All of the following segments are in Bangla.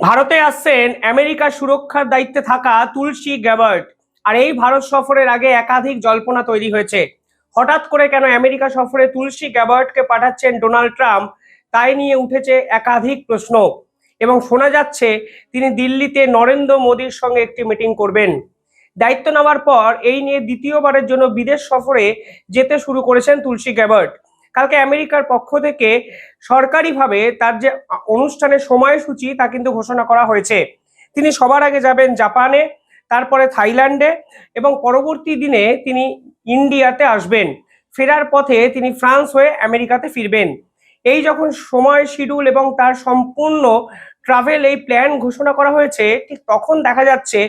ভারতে আসছেন আমেরিকার সুরক্ষার দায়িত্বে থাকা তুলসী গ্যাবার্ট। আর এই ভারত সফরের আগে একাধিক জল্পনা তৈরি হয়েছে। হঠাৎ করে কেন আমেরিকা সফরে তুলসী গ্যাবার্টকে পাঠাচ্ছেন ডোনাল্ড ট্রাম্প, তাই নিয়ে উঠেছে একাধিক প্রশ্ন। এবং শোনা যাচ্ছে, তিনি দিল্লিতে নরেন্দ্র মোদীর সঙ্গে একটি মিটিং করবেন। দায়িত্ব নেওয়ার পর এই নিয়ে দ্বিতীয়বারের জন্য বিদেশ সফরে যেতে শুরু করেছেন তুলসী গ্যাবার্ট। কালকে আমেরিকার পক্ষ থেকে সরকারিভাবে তার যে অনুষ্ঠানের সময়সূচি তা কিন্তু ঘোষণা করা হয়েছে। তিনি সবার আগে যাবেন জাপানে, তারপরে থাইল্যান্ডে এবং পরবর্তী দিনে তিনি ইন্ডিয়াতে আসবেন। ফেরার পথে তিনি ফ্রান্স হয়ে আমেরিকাতে ফিরবেন। এই যখন সময়, শিডিউল এবং তার সম্পূর্ণ ট্রাভেল এই প্ল্যান ঘোষণা করা হয়েছে, ঠিক তখন দেখা যাচ্ছে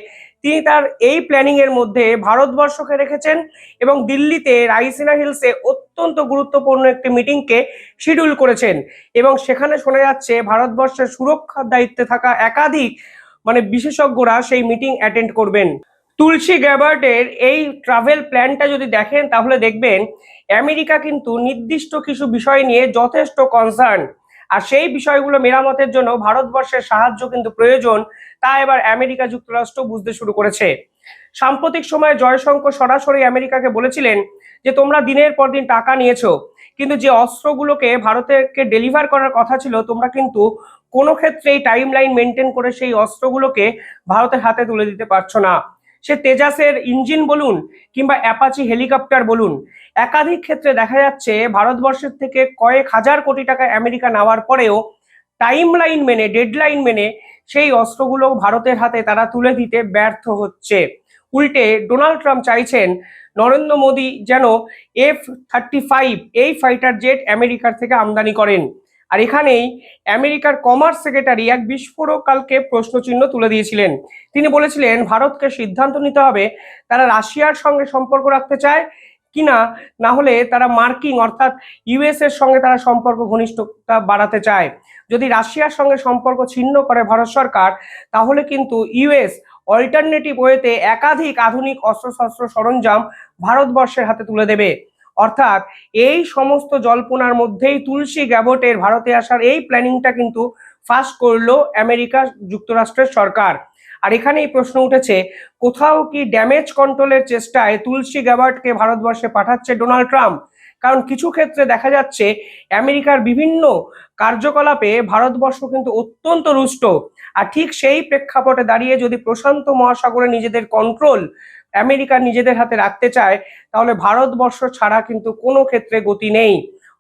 তিনি তার এই প্ল্যানিং এর মধ্যে ভারতবর্ষকে রেখেছেন এবং দিল্লিতে রাইসিনা হিলসে অত্যন্ত গুরুত্বপূর্ণ একটি মিটিংকে শিডিউল করেছেন। এবং সেখানে শোনা যাচ্ছে, ভারতবর্ষের সুরক্ষার দায়িত্বে থাকা একাধিক মানে বিশেষজ্ঞরা সেই মিটিং অ্যাটেন্ড করবেন। তুলসী গ্যাবার্টের এই ট্রাভেল প্ল্যানটা যদি দেখেন, তাহলে দেখবেন, আমেরিকা কিন্তু নির্দিষ্ট কিছু বিষয় নিয়ে যথেষ্ট কনসার্ন আর সেই বিষয়গুলো মেরামতের জন্য ভারতবর্ষের সাহায্য কিন্তু প্রয়োজন, তা এবার আমেরিকা যুক্তরাষ্ট্র বুঝতে শুরু করেছে। সাম্প্রতিক সময়ে জয়শঙ্কর সরাসরি আমেরিকাকে বলেছিলেন যে, তোমরা দিনের পর দিন টাকা নিয়েছো, কিন্তু যে অস্ত্রগুলোকে ভারতেরকে ডেলিভার করার কথা ছিল, তোমরা কিন্তু কোনো ক্ষেত্রেই টাইম লাইন মেনটেন করে সেই অস্ত্রগুলোকে ভারতের হাতে তুলে দিতে পারছ না। সে তেজাসের ইঞ্জিন বলুন কিংবা অ্যাপাচি হেলিকপ্টার বলুন, একাধিক ক্ষেত্রে দেখা যাচ্ছে ভারতবর্ষের থেকে কয়েক হাজার কোটি টাকা আমেরিকা নেওয়ার পরেও টাইম লাইন মেনে, ডেডলাইন মেনে সেই অস্ত্রগুলো ভারতের হাতে তারা তুলে দিতে ব্যর্থ হচ্ছে। উল্টে ডোনাল্ড ট্রাম্প চাইছেন নরেন্দ্র মোদী যেন এফ থার্টি ফাইভ, এই ফাইটার জেট আমেরিকার থেকে আমদানি করেন। আর এখানেই আমেরিকার কমার্স সেক্রেটারি এক বিস্ফোরক কালকে প্রশ্নচিহ্ন তুলে দিয়েছিলেন। তিনি বলেছিলেন, ভারতকে সিদ্ধান্ত নিতে হবে তারা রাশিয়ার সঙ্গে সম্পর্ক রাখতে চায় কিনা, না হলে তারা মার্কিং অর্থাৎ ইউএস এর সঙ্গে তারা সম্পর্ক ঘনিষ্ঠতা বাড়াতে চায়। যদি রাশিয়ার সঙ্গে সম্পর্ক ছিন্ন করে ভারত সরকার, তাহলে কিন্তু ইউএস অল্টারনেটিভ ওয়েতে একাধিক আধুনিক অস্ত্রশস্ত্র সরঞ্জাম ভারতবর্ষের হাতে তুলে দেবে। অর্থাৎ এই সমস্ত জল্পনার মধ্যেই তুলসী গ্যাবটের ভারতে আসার এই প্ল্যানিংটা কিন্তু ফাস্ট করল আমেরিকা যুক্তরাষ্ট্রের সরকার। আর এখানেই প্রশ্ন উঠেছে, কোথাও কি ড্যামেজ কন্ট্রোলের চেষ্টায় তুলসী গ্যাবার্টকে ভারতবর্ষে পাঠাচ্ছে ডোনাল্ড ট্রাম্প? কারণ কিছু ক্ষেত্রে দেখা যাচ্ছে, আমেরিকার বিভিন্ন কার্যকলাপে ভারতবর্ষ কিন্তু অত্যন্ত রুষ্ট। আর ঠিক সেই প্রেক্ষাপটে দাঁড়িয়ে যদি প্রশান্ত মহাসাগরে নিজেদের কন্ট্রোল আমেরিকা নিজেদের হাতে রাখতে চায়, তাহলে ভারতবর্ষ ছাড়া কিন্তু কোনো ক্ষেত্রে গতি নেই।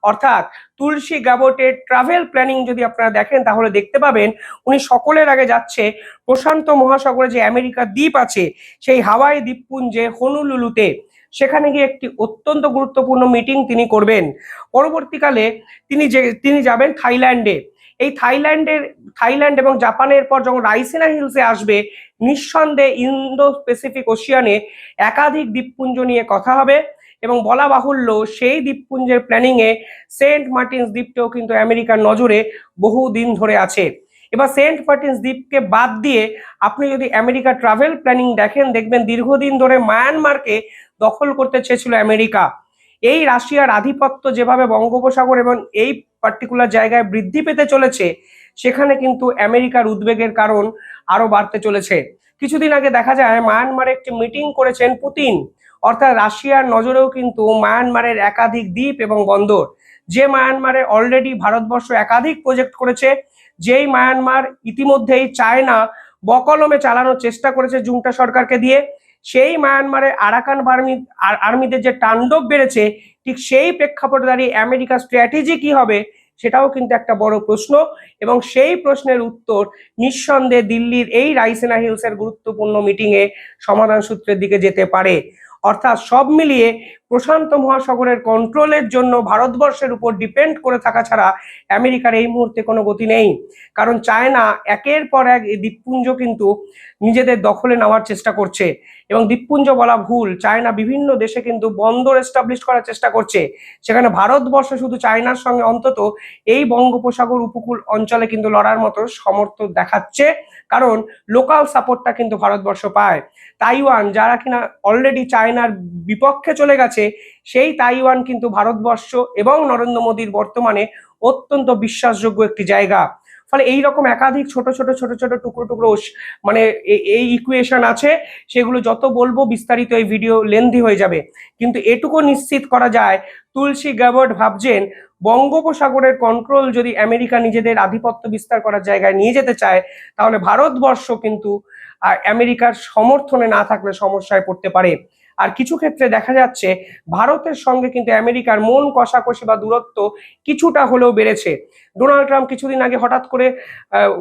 অর্থাৎ তুলসী গ্যাবটের ট্রাভেল প্ল্যানিং যদি আপনারা দেখেন, তাহলে দেখতে পাবেন উনি সকলের আগে যাচ্ছে প্রশান্ত মহাসাগরে যে আমেরিকা দ্বীপ আছে, সেই হাওয়াই দ্বীপপুঞ্জে হনুলুলুতে। সেখানে গিয়ে একটি অত্যন্ত গুরুত্বপূর্ণ মিটিং তিনি করবেন। পরবর্তীকালে তিনি যে, তিনি যাবেন থাইল্যান্ডে। এই থাইল্যান্ডের, থাইল্যান্ড এবং জাপানের পর যখন রাইসিনা হিলসে আসবে, নিঃসন্দেহে ইন্দো প্যাসিফিক ওশিয়ানে একাধিক দ্বীপপুঞ্জ নিয়ে কথা হবে এবং বলা বাহুল্য সেই দ্বীপপুঞ্জের প্ল্যানিংয়ে সেন্ট মার্টিনস দ্বীপটাও কিন্তু আমেরিকার নজরে বহু দিন ধরে আছে। এবার সেন্ট মার্টিনস দ্বীপকে বাদ দিয়ে আপনি যদি আমেরিকা ট্রাভেল প্ল্যানিং দেখেন, দেখবেন দীর্ঘদিন ধরে মায়ানমারকে দখল করতে চেয়েছিল আমেরিকা। এই রাশিয়ার আধিপত্য যেভাবে বঙ্গোপসাগর এবং এই পার্টিকুলার জায়গায় বৃদ্ধি পেতে চলেছে, সেখানে কিন্তু আমেরিকার উদ্বেগের কারণ আরও বাড়তে চলেছে। কিছুদিন আগে দেখা যায় মায়ানমারে একটি মিটিং করেছেন পুতিন। অর্থাৎ রাশিয়ার নজরেও কিন্তু মায়ানমারের একাধিক দ্বীপ এবং বন্দর। যে মায়ানমারে অলরেডি ভারতবর্ষ একাধিক প্রজেক্ট করেছে, যেই মায়ানমার ইতিমধ্যেই চায়না বকলমে চালানোর চেষ্টা করেছে জুংটা সরকারকে দিয়ে। সেই মায়ানমারে আরাকান বার্মি আর্মিদের যে তাণ্ডব বেড়েছে, ঠিক সেই প্রেক্ষাপটে দাঁড়িয়ে আমেরিকার স্ট্র্যাটেজি কি হবে, সেটাও কিন্তু একটা বড় প্রশ্ন। এবং সেই প্রশ্নের উত্তর নিঃসন্দেহে দিল্লির এই রাইসেনা হিলসের গুরুত্বপূর্ণ মিটিংয়ে সমাধান সূত্রের দিকে যেতে পারে। অর্থাৎ সব মিলিয়ে প্রশান্ত মহাসাগরের কন্ট্রোলের জন্য ভারতবর্ষের উপর ডিপেন্ড করে থাকা ছাড়া আমেরিকার এই মুহূর্তে কোনো গতি নেই। কারণ চায়না একের পর এক দ্বীপপুঞ্জ কিন্তু নিজেদের দখলে নেওয়ার চেষ্টা করছে। এবং দ্বীপপুঞ্জ বলা ভুল, চায়না বিভিন্ন দেশে কিন্তু বন্দর এস্টাবলিশ করার চেষ্টা করছে। সেখানে ভারতবর্ষ শুধু চায়নার সঙ্গে অন্তত এই বঙ্গোপসাগর উপকূল অঞ্চলে কিন্তু লড়ার মতো সমর্থ দেখাচ্ছে। কারণ লোকাল সাপোর্টটা কিন্তু ভারতবর্ষ পায়। তাইওয়ান, যারা কিনা অলরেডি চায়নার বিপক্ষে চলে গেছে সেই তাইওয়ান কিন্তু ভারতবর্ষ এবং নরেন্দ্র মোদীর বর্তমানে অত্যন্ত বিশ্বাসযোগ্য একটি জায়গা। ফলে এই রকম একাধিক ছোট ছোট ছোট ছোট টুকরো টুকরো মানে এই ইকুয়েশন আছে, সেগুলো যত বলব বিস্তারিত এই ভিডিও লেন্দি হয়ে যাবে। কিন্তু এটুকু নিশ্চিত করা যায়, তুলসী গ্যাবর্ড ভাবছেন, বঙ্গোপসাগরের কন্ট্রোল যদি আমেরিকা নিজেদের আধিপত্য বিস্তার করার জায়গায় নিয়ে যেতে চায়, তাহলে ভারতবর্ষ কিন্তু আমেরিকার সমর্থনে না থাকলে সমস্যায় পড়তে পারে। আর কিছু ক্ষেত্রে দেখা যাচ্ছে ভারতের সঙ্গে কিন্তু আমেরিকার মন কষাকষি বা দূরত্ব কিছুটা হলেও বেড়েছে। ডোনাল্ড ট্রাম্প কিছুদিন আগে হঠাৎ করে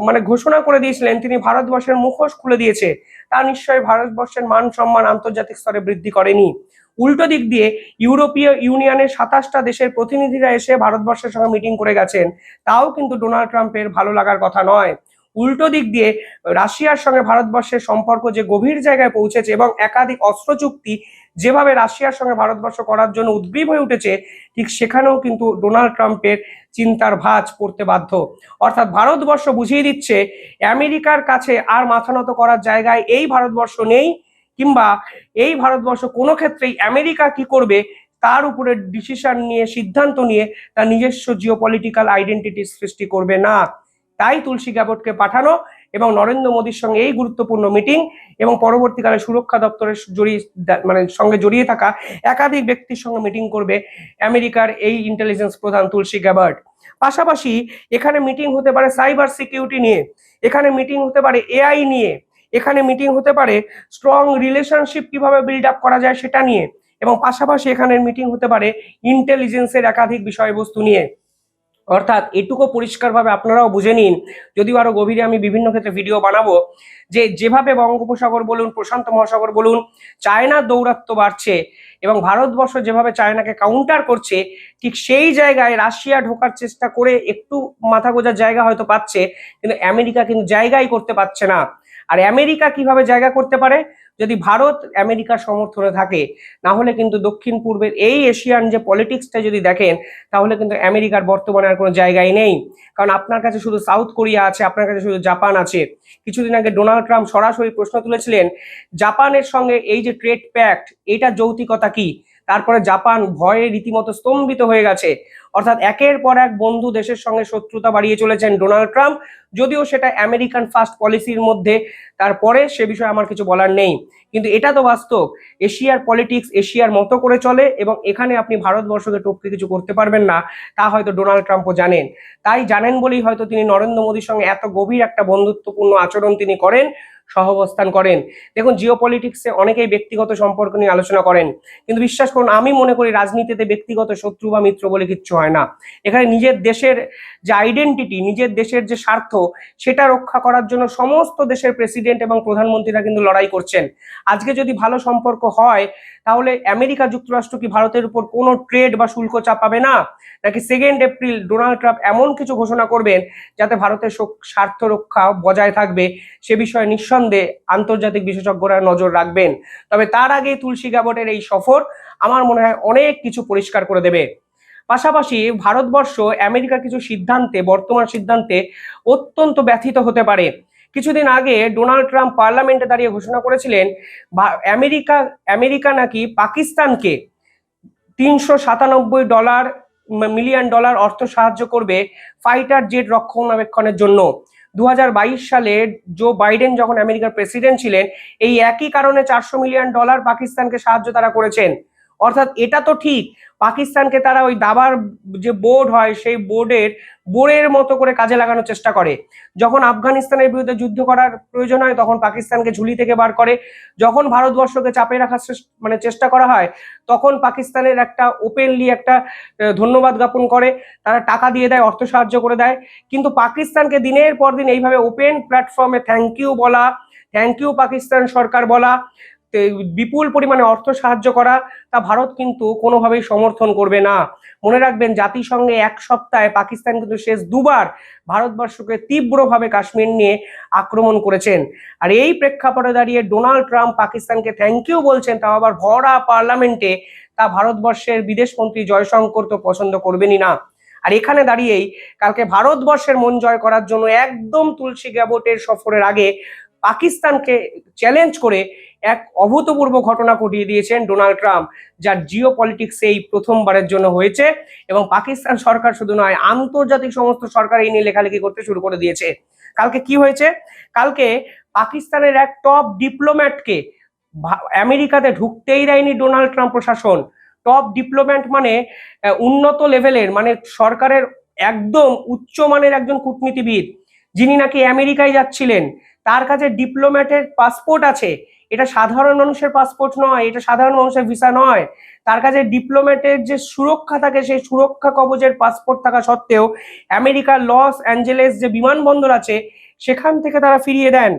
মানে ঘোষণা করে দিয়েছিলেন, তিনি ভারতবর্ষের মুখোশ খুলে দিয়েছে। তা নিশ্চয়ই ভারতবর্ষের মান সম্মান আন্তর্জাতিক স্তরে বৃদ্ধি করেনি। উল্টো দিক দিয়ে ইউরোপীয় ইউনিয়নের সাতাশটা দেশের প্রতিনিধিরা এসে ভারতবর্ষের সঙ্গে মিটিং করে গেছেন। তাও কিন্তু ডোনাল্ড ট্রাম্পের ভালো লাগার কথা নয়। উল্টো দিক দিয়ে রাশিয়ার সঙ্গে ভারতবর্ষের সম্পর্ক যে গভীর জায়গায় পৌঁছেছে এবং একাধিক অস্ত্র চুক্তি যেভাবে রাশিয়ার সঙ্গে ভারতবর্ষ করার জন্য উদ্গ্রীব হয়ে উঠেছে, ঠিক সেখানেও কিন্তু ডোনাল্ড ট্রাম্পের চিন্তার ভাঁজ পড়তে বাধ্য। অর্থাৎ ভারতবর্ষ বুঝিয়ে দিচ্ছে, আমেরিকার কাছে আর মাথা নত করার জায়গায় এই ভারতবর্ষ নেই, কিংবা এই ভারতবর্ষ কোনো ক্ষেত্রেই আমেরিকা কি করবে, তার উপরে ডিসিশন নিয়ে সিদ্ধান্ত নিয়ে তার নিজস্ব জিওপলিটিক্যাল আইডেন্টিটি সৃষ্টি করবে না। তাই তুলসী গ্যাবটকে পাঠানো এবং নরেন্দ্র মোদীর সঙ্গে এই গুরুত্বপূর্ণ মিটিং এবং পরবর্তীকালে সুরক্ষা দপ্তরের জড়িয়ে মানে সঙ্গে জড়িয়ে থাকা একাধিক ব্যক্তির সঙ্গে মিটিং করবে আমেরিকার এই ইন্টেলিজেন্স প্রধান তুলসী গ্যাবার্ট পাশাপাশি এখানে মিটিং হতে পারে সাইবার সিকিউরিটি নিয়ে, এখানে মিটিং হতে পারে এআই নিয়ে, এখানে মিটিং হতে পারে স্ট্রং রিলেশনশিপ কীভাবে বিল্ড আপ করা যায় সেটা নিয়ে, এবং পাশাপাশি এখানে মিটিং হতে পারে ইন্টেলিজেন্সের একাধিক বিষয়বস্তু নিয়ে। অর্থাৎ এটুকু পরিষ্কারভাবে আপনারাও বুঝে নিন, যদিও আরও গভীরে আমি বিভিন্ন ক্ষেত্রে ভিডিও বানাবো, যে যেভাবে বঙ্গোপসাগর বলুন, প্রশান্ত মহাসাগর বলুন, চায়নার দৌরাত্ম্য বাড়ছে এবং ভারতবর্ষ যেভাবে চায়নাকে কাউন্টার করছে, ঠিক সেই জায়গায় রাশিয়া ঢোকার চেষ্টা করে একটু মাথা গোজার জায়গা হয়তো পাচ্ছে, কিন্তু আমেরিকা কিন্তু জায়গাই করতে পারছে না। আর আমেরিকা কীভাবে জায়গা করতে পারে? যদি ভারত আমেরিকার সমর্থনে থাকে না হলে কিন্তু দক্ষিণ পূর্বের এই এশিয়ান যে পলিটিক্সটা যদি দেখেন, তাহলে কিন্তু আমেরিকার বর্তমানে আর কোনো জায়গায় নেই। কারণ আপনার কাছে শুধু সাউথ কোরিয়া আছে, আপনার কাছে শুধু জাপান আছে। কিছুদিন আগে ডোনাল্ড ট্রাম্প সরাসরি প্রশ্ন তুলেছিলেন, জাপানের সঙ্গে এই যে ট্রেড প্যাক্ট, এটা যৌতিকতা কি? তারপরে জাপান ভয়ে রীতিমতো স্তম্ভিত হয়ে গেছে। অর্থাৎ একের পর এক বন্ধু দেশের সঙ্গে শত্রুতা বাড়িয়ে চলেছেন ডোনাল্ড ট্রাম্প। যদিও সেটা আমেরিকান ফার্স্ট পলিসির মধ্যে, তারপরে সে বিষয়ে আমার কিছু বলার নেই। কিন্তু এটা তো বাস্তব, এশিয়ার পলিটিক্স এশিয়ার মতো করে চলে এবং এখানে আপনি ভারতবর্ষকে টপকে কিছু করতে পারবেন না, তা হয়তো ডোনাল্ড ট্রাম্পও জানেন। তাই জানেন বলেই হয়তো তিনি নরেন্দ্র মোদীর সঙ্গে এত গভীর একটা বন্ধুত্বপূর্ণ আচরণ তিনি করেন। সহবস্থান করেন। দেখুন জিও পলিটিক্সে অনেকেই ব্যক্তিগত সম্পর্ক নিয়ে আলোচনা করেন। কিন্তু বিশ্বাস করুন, আমি মনে করি রাজনীতিতে ব্যক্তিগত শত্রু বা মিত্র বলে কিচ্ছু হয় না। এখানে নিজের দেশের যে আইডেন্টিটি নিজের দেশের যে স্বার্থ, সেটা রক্ষা করার জন্য সমস্ত দেশের প্রেসিডেন্ট এবং প্রধানমন্ত্রীরা কিন্তু লড়াই করছেন। আজকে যদি ভালো সম্পর্ক হয়, তাহলে আমেরিকা যুক্তরাষ্ট্র কি ভারতের উপর কোনো ট্রেড বা শুল্ক চাপাবে না? নাকি সেকেন্ড এপ্রিল ডোনাল্ড ট্রাম্প এমন কিছু ঘোষণা করবেন, যাতে ভারতের স্বার্থ রক্ষা বজায় থাকবে? সে বিষয়ে নিঃসন্দেহে আন্তর্জাতিক বিশেষজ্ঞরা নজর রাখবেন। তবে তার আগে তুলসী গ্যাবটের এই সফর আমার মনে হয় অনেক কিছু পরিষ্কার করে দেবে। পাশাপাশি ভারতবর্ষ আমেরিকার কিছু সিদ্ধান্তে, বর্তমান সিদ্ধান্তে অত্যন্ত ব্যথিত হতে পারে। কিছুদিন আগে ডোনাল্ড ট্রাম্প পার্লামেন্টে দাঁড়িয়ে ঘোষণা করেছিলেন আমেরিকা আমেরিকা নাকি পাকিস্তানকে তিনশো সাতানব্বই ডলার, মিলিয়ন ডলার অর্থ সাহায্য করবে ফাইটার জেট রক্ষণাবেক্ষণের জন্য। দু হাজার বাইশ সালে জো বাইডেন যখন আমেরিকার প্রেসিডেন্ট ছিলেন, এই একই কারণে চারশো মিলিয়ন ডলার পাকিস্তানকে সাহায্য তারা করেছেন। অর্থাৎ এটা তো ঠিক, পাকিস্তানকে তারা ওই দাবার যে বোর্ড হয় সেই বোর্ডের বোর্ডের মতো করে কাজে লাগানোর চেষ্টা করে। যখন আফগানিস্তানের বিরুদ্ধে যুদ্ধ করার প্রয়োজন হয় তখন পাকিস্তানকে ঝুলি থেকে বার করে। যখন ভারতবর্ষকে চাপে রাখার মানে চেষ্টা করা হয় তখন পাকিস্তানের একটা ওপেনলি একটা ধন্যবাদ জ্ঞাপন করে। তারা টাকা দিয়ে দেয়, অর্থ সাহায্য করে দেয়। কিন্তু পাকিস্তানকে দিনের পর দিন এইভাবে ওপেন প্ল্যাটফর্মে থ্যাংক ইউ বলা থ্যাংক ইউ পাকিস্তান সরকার বলা বিপুল পরিমাণে অর্থ সাহায্য করা, তা ভারত কিন্তু কোনোভাবেই সমর্থন করবে না। মনে রাখবেন, জাতিসংঘে এক সপ্তাহে পাকিস্তান কিন্তু শেষ দুবার ভারতবর্ষকে তীব্রভাবে কাশ্মীর নিয়ে আক্রমণ করেছেন। আর এই প্রেক্ষাপটে দাঁড়িয়ে ডোনাল্ড ট্রাম্প পাকিস্তানকে থ্যাংক ইউ বলছেন, তাও আবার ভরা পার্লামেন্টে তা ভারতবর্ষের বিদেশমন্ত্রী জয়শঙ্কর তো পছন্দ করবেনই না। আর এখানে দাঁড়িয়েই কালকে ভারতবর্ষের মন জয় করার জন্য একদম তুলসী গ্যাবটের সফরের আগে পাকিস্তানকে চ্যালেঞ্জ করে এক অভূতপূর্ব ঘটনা ঘটিয়ে দিয়েছেন ডোনাল্ড ট্রাম্প, যার জিও পলিটিক্স এই প্রথমবারের জন্য হয়েছে এবং পাকিস্তান সরকার শুধু নয়, আন্তর্জাতিক সমস্ত সরকার এই নিয়ে লেখালেখি করতে শুরু করে দিয়েছে। কালকে কি হয়েছে? কালকে পাকিস্তানের এক টপ ডিপ্লোম্যাটকে আমেরিকাতে ঢুকতেই দেয়নি ডোনাল্ড ট্রাম্প প্রশাসন। টপ ডিপ্লোম্যাট মানে উন্নত লেভেলের মানে সরকারের একদম উচ্চমানের একজন কূটনীতিবিদ, যিনি নাকি আমেরিকায় যাচ্ছিলেন। তার কাছে ডিপ্লোম্যাটের পাসপোর্ট আছে। এটা সাধারণ মানুষের পাসপোর্ট নয়, এটা সাধারণ মানুষের ভিসা নয়। তার কাছে ডিপ্লোম্যাটের যে সুরক্ষা থাকে, সেই সুরক্ষা কবচের পাসপোর্ট থাকা সত্ত্বেও আমেরিকার লস অ্যাঞ্জেলেস যে বিমানবন্দর আছে, সেখান থেকে তারা ফিরিয়ে দেন।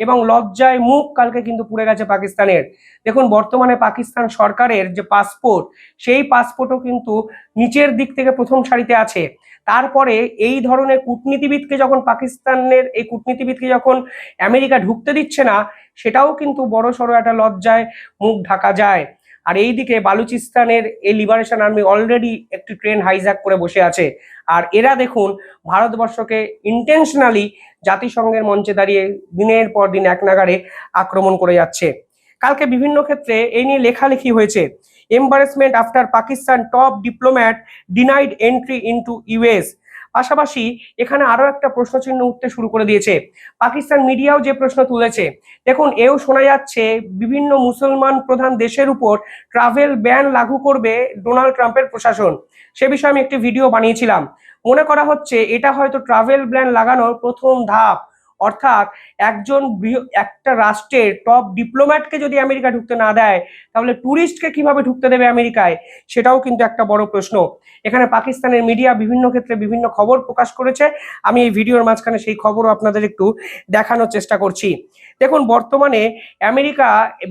এবং লজ্জায় মুখ কালকে কিন্তু পুড়ে গেছে পাকিস্তানের। দেখুন, বর্তমানে পাকিস্তান সরকারের যে পাসপোর্ট সেই পাসপোর্টও কিন্তু নিচের দিক থেকে প্রথম সারিতে আছে। তারপরে এই ধরনের কূটনীতিবিদকে যখন পাকিস্তানের, এই কূটনীতিবিদকে যখন আমেরিকা ঢুকতে দিচ্ছে না, সেটাও কিন্তু বড় সড়ো একটা লজ্জায় মুখ ঢাকা যায়। আর এইদিকে বালুচিস্তানের এই লিবারেশন আর্মি অলরেডি একটি ট্রেন হাইজ্যাক করে বসে আছে। আর এরা দেখুন, ভারতবর্ষকে ইন্টেনশনালি জাতিসংঘের মঞ্চে দাঁড়িয়ে দিনের পর দিন এক নাগারে আক্রমণ করে যাচ্ছে। কালকে বিভিন্ন ক্ষেত্রে এই নিয়ে লেখালেখি হয়েছে। Embarrassment after Pakistan top diplomat denied entry into US পাশাপাশি এখানে আরও একটা প্রশ্ন চিহ্ন উঠতে শুরু করে দিয়েছে। পাকিস্তান মিডিয়াও যে প্রশ্ন তুলেছে, দেখুন, এও শোনা যাচ্ছে, বিভিন্ন মুসলমান প্রধান দেশের উপর ট্রাভেল ব্যান লাগু করবে ডোনাল্ড ট্রাম্পের প্রশাসন। সে বিষয়ে আমি একটি ভিডিও বানিয়েছিলাম। মনে করা হচ্ছে, এটা হয়তো ট্রাভেল ব্যান লাগানোর প্রথম ধাপ। অর্থাৎ একজন একটা রাষ্ট্রের টপ ডিপ্লোম্যাটকে যদি আমেরিকা ঢুকতে না দেয়, তাহলে ট্যুরিস্টকে কীভাবে ঢুকতে দেবে আমেরিকায়? সেটাও কিন্তু একটা বড় প্রশ্ন। এখানে পাকিস্তানের মিডিয়া বিভিন্ন ক্ষেত্রে বিভিন্ন খবর প্রকাশ করেছে। আমি এই ভিডিওর মাঝখানে সেই খবরও আপনাদের একটু দেখানোর চেষ্টা করছি। দেখুন, বর্তমানে আমেরিকা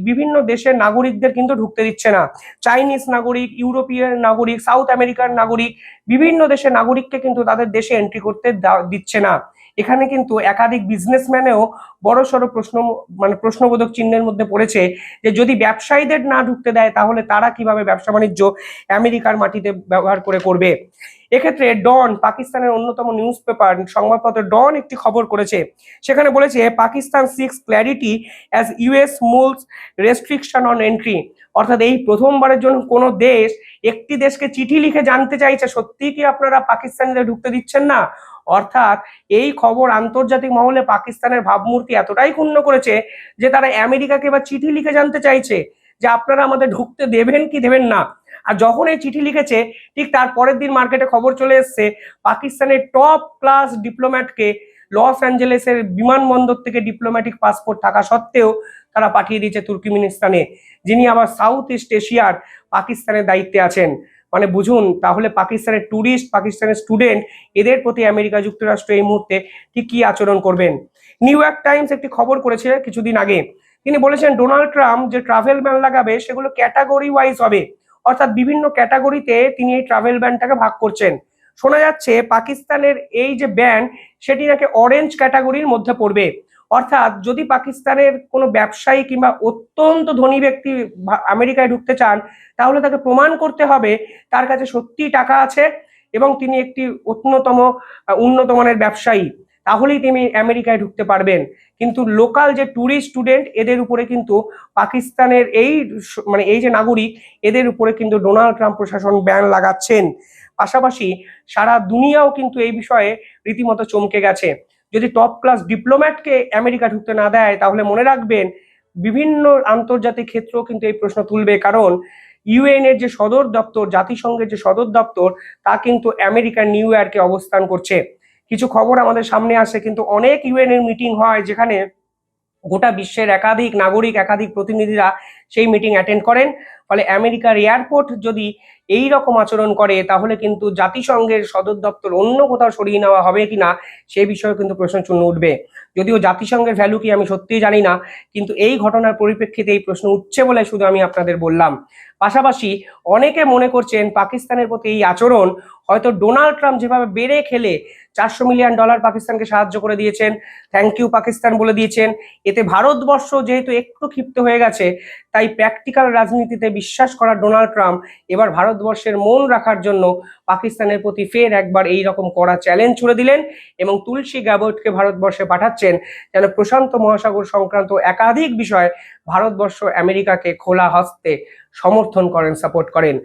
বিভিন্ন দেশের নাগরিকদের কিন্তু ঢুকতে দিচ্ছে না। চাইনিজ নাগরিক ইউরোপিয়ান নাগরিক সাউথ আমেরিকার নাগরিক, বিভিন্ন দেশের নাগরিককে কিন্তু তাদের দেশে এন্ট্রি করতে দিচ্ছে না। এখানে কিন্তু একাধিক বিজনেসম্যানেও বড় সড়ো প্রশ্ন মানে প্রশ্নবোধক চিহ্নের মধ্যে পড়েছে যে যদি ব্যবসায়ীদের না ঢুকতে দেয়, তাহলে তারা কীভাবে ব্যবসা বাণিজ্য আমেরিকার মাটিতে ব্যবহার করে করবে? এক্ষেত্রে ডন, পাকিস্তানের অন্যতম নিউজ পেপার সংবাদপত্র ডন একটি খবর করেছে। সেখানে বলেছে, Pakistan seeks clarity as US mulls restriction on entry অর্থাৎ এই প্রথমবারের জন্য কোনো দেশ একটি দেশকে চিঠি লিখে জানতে চাইছে সত্যি কি আপনারা পাকিস্তানিদের ঢুকতে দিচ্ছেন না? অর্থাৎ এই খবর আন্তর্জাতিক মহলে পাকিস্তানের ভাবমূর্তি এতটাই ক্ষুণ্ণ করেছে যে তারা আমেরিকাকে এবার চিঠি লিখে জানতে চাইছে যে আপনারা আমাদের ঢুকতে দেবেন কি দেবেন না? আর যখন এই চিঠি লিখেছে, ঠিক তার পরের দিন মার্কেটে খবর চলে এসছে, পাকিস্তানের টপ ক্লাস ডিপ্লোম্যাটকে লস অ্যাঞ্জেলেসের বিমানবন্দর থেকে ডিপ্লোম্যাটিক পাসপোর্ট থাকা সত্ত্বেও তারা পাঠিয়ে দিয়েছে তুর্কিমিনিস্তানে, যিনি আবার সাউথ ইস্ট এশিয়ার পাকিস্তানের দায়িত্বে আছেন। মানে বুঝুন, তাহলে পাকিস্তানের ট্যুরিস্ট পাকিস্তানের স্টুডেন্ট এদের প্রতি আমেরিকা যুক্তরাষ্ট্র এই মুহূর্তে ঠিক কি আচরণ করবেন? নিউ ইয়র্ক টাইমস একটি খবর করেছে কিছুদিন আগে। তিনি বলেছেন ডোনাল্ড ট্রাম্প যে ট্রাভেল ব্যান লাগাবে, সেগুলো ক্যাটাগরি ওয়াইজ হবে। অর্থাৎ বিভিন্ন ক্যাটাগরিতে তিনি এই ট্রাভেল ব্যানটাকে ভাগ করছেন। শোনা যাচ্ছে, পাকিস্তানের এই যে ব্যান সেটি নাকি অরেঞ্জ ক্যাটাগরির মধ্যে পড়বে। অর্থাৎ যদি পাকিস্তানের কোনো ব্যবসায়ী কিংবা অত্যন্ত ধনী ব্যক্তি আমেরিকায় ঢুকতে চান, তাহলে তাকে প্রমাণ করতে হবে তার কাছে সত্যি টাকা আছে এবং তিনি একটি অন্যতম উন্নত মানের ব্যবসায়ী। তাহলেই তিনি আমেরিকায় ঢুকতে পারবেন। কিন্তু লোকাল যে ট্যুরিস্ট স্টুডেন্ট, এদের উপরে কিন্তু পাকিস্তানের এই মানে এই যে নাগরিক, এদের উপরে কিন্তু ডোনাল্ড ট্রাম্প প্রশাসন ব্যান লাগাচ্ছেন। পাশাপাশি সারা দুনিয়াও কিন্তু এই বিষয়ে রীতিমতো চমকে গেছে। যদি টপ ক্লাস ডিপ্লোম্যাটকে আমেরিকা ঢুকতে না দেয়, তাহলে মনে রাখবেন বিভিন্ন আন্তর্জাতিক ক্ষেত্রেও কিন্তু এই প্রশ্ন তুলবে। কারণ ইউএন এর যে সদর দপ্তর, জাতিসংঘের যে সদর দপ্তর, তা কিন্তু আমেরিকার নিউ ইয়র্কে অবস্থান করছে। কিছু খবর আমাদের সামনে আসে, কিন্তু অনেক ইউএন এর মিটিং হয় যেখানে গোটা বিশ্বের একাধিক নাগরিক, একাধিক প্রতিনিধিরা সেই মিটিং অ্যাটেন্ড করেন। ফলে আমেরিকার এয়ারপোর্ট যদি এই রকম আচরণ করে, তাহলে কিন্তু জাতিসংঘের সদর দপ্তর অন্য কোথাও সরিয়ে নেওয়া হবে কিনা, সে বিষয়ে কিন্তু প্রশ্ন চিহ্ন উঠবে। যদিও জাতিসংঘের ভ্যালু কি আমি সত্যিই জানি না, কিন্তু এই ঘটনার পরিপ্রেক্ষিতে এই প্রশ্ন উঠছে বলে শুধু আমি আপনাদের বললাম। পাশাপাশি অনেকে মনে করছেন পাকিস্তানের প্রতি এই আচরণ হয়তো ডোনাল্ড ট্রাম্প যেভাবে বেড়ে খেলে চারশো মিলিয়ন ডলার পাকিস্তানকে সাহায্য করে দিয়েছেন। থ্যাংক ইউ পাকিস্তান বলে দিয়েছেন। এতে ভারতবর্ষ যেহেতু একটু ক্ষিপ্ত হয়ে গেছে, তাই প্র্যাকটিক্যাল রাজনীতিতে বিশ্বাস করা ডোনাল্ড ট্রাম্প এবার ভারতবর্ষের মন রাখার জন্য পাকিস্তানের প্রতি ফের একবার এই রকম কড়া চ্যালেঞ্জ ছুড়ে দিলেন এবং তুলসী গ্যাবটকে ভারতবর্ষে পাঠাচ্ছেন যেন প্রশান্ত মহাসাগর সংক্রান্ত একাধিক বিষয়ে ভারতবর্ষ আমেরিকাকে খোলা হস্তে সমর্থন করেন সাপোর্ট করেন।